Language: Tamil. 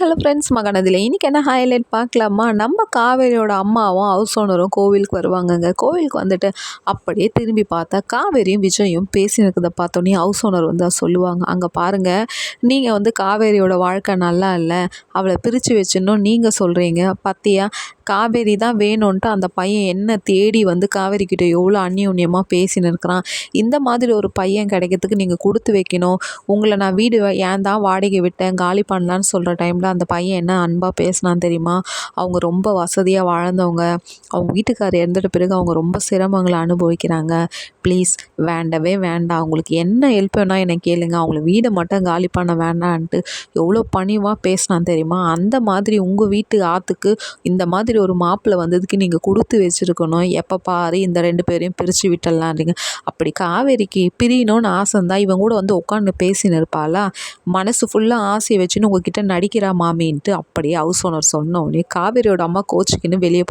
ஹலோ ஃப்ரெண்ட்ஸ் மகனதில் இன்றைக்கி என்ன ஹைலைட் பார்க்கலாமா? நம்ம காவேரியோட அம்மாவும் ஹவுஸ் ஓனரும் கோவிலுக்கு வருவாங்கங்க. கோவிலுக்கு வந்துட்டு அப்படியே திரும்பி பார்த்தா காவேரியும் விஜயும் பேசினதை பார்த்தோன்னே ஹவுஸ் ஓனர் வந்து சொல்லுவாங்க. அங்கே பாருங்கள் நீங்கள் வந்து காவேரியோட வாழ்க்கை நல்லா இல்லை அவளை பிரித்து வச்சிடணும் நீங்கள் சொல்கிறீங்க பார்த்தியா காவேரி தான் வேணும்ன்ட்டு அந்த பையன் என்ன தேடி வந்து காவேரி எவ்வளோ அந்யோன்யமாக பேசின்னு இருக்கிறான் இந்த மாதிரி ஒரு பையன் கிடைக்கிறதுக்கு நீங்கள் கொடுத்து வைக்கணும். உங்களை நான் வீடு ஏன் தான் வாடகை விட்டேன் காலி பண்ணலான்னு சொல்கிற டைமில் அந்த பையன் என்ன அன்பாக பேசினான் தெரியுமா? அவங்க ரொம்ப வசதியாக வாழ்ந்தவங்க. அவங்க வீட்டுக்காரர் இறந்துட்ட பிறகு அவங்க ரொம்ப சிரமங்களை அனுபவிக்கிறாங்க. ப்ளீஸ் வேண்டவே வேண்டாம். அவங்களுக்கு என்ன ஹெல்ப் வேணால் என்னை கேளுங்க. அவங்கள வீடை மட்டும் காலி பண்ண வேண்டான்ட்டு எவ்வளோ பணிவாக பேசினான் தெரியுமா? அந்த மாதிரி உங்கள் வீட்டு ஆற்றுக்கு இந்த மாதிரி ஒரு மாப்பிள்ளை வந்ததுக்கு நீங்கள் கொடுத்து வச்சுருக்கணும். எப்போ பாரு இந்த ரெண்டு பேரையும் பிரித்து விட்டலான்றீங்க அப்படி காவேரிக்கு பிரியணும்னு ஆசை இருந்தால் இவங்க கூட வந்து உட்காந்து பேசின்னு இருப்பாளா? மனசு ஃபுல்லாக ஆசையை வச்சுன்னு உங்ககிட்ட நடிக்கிறா மாமின்ட்டு அப்படியே ஹவுஸ் ஓனர் சொன்ன உடனே காவேரியோட அம்மா கோச்சிக்கின்னு வெளியே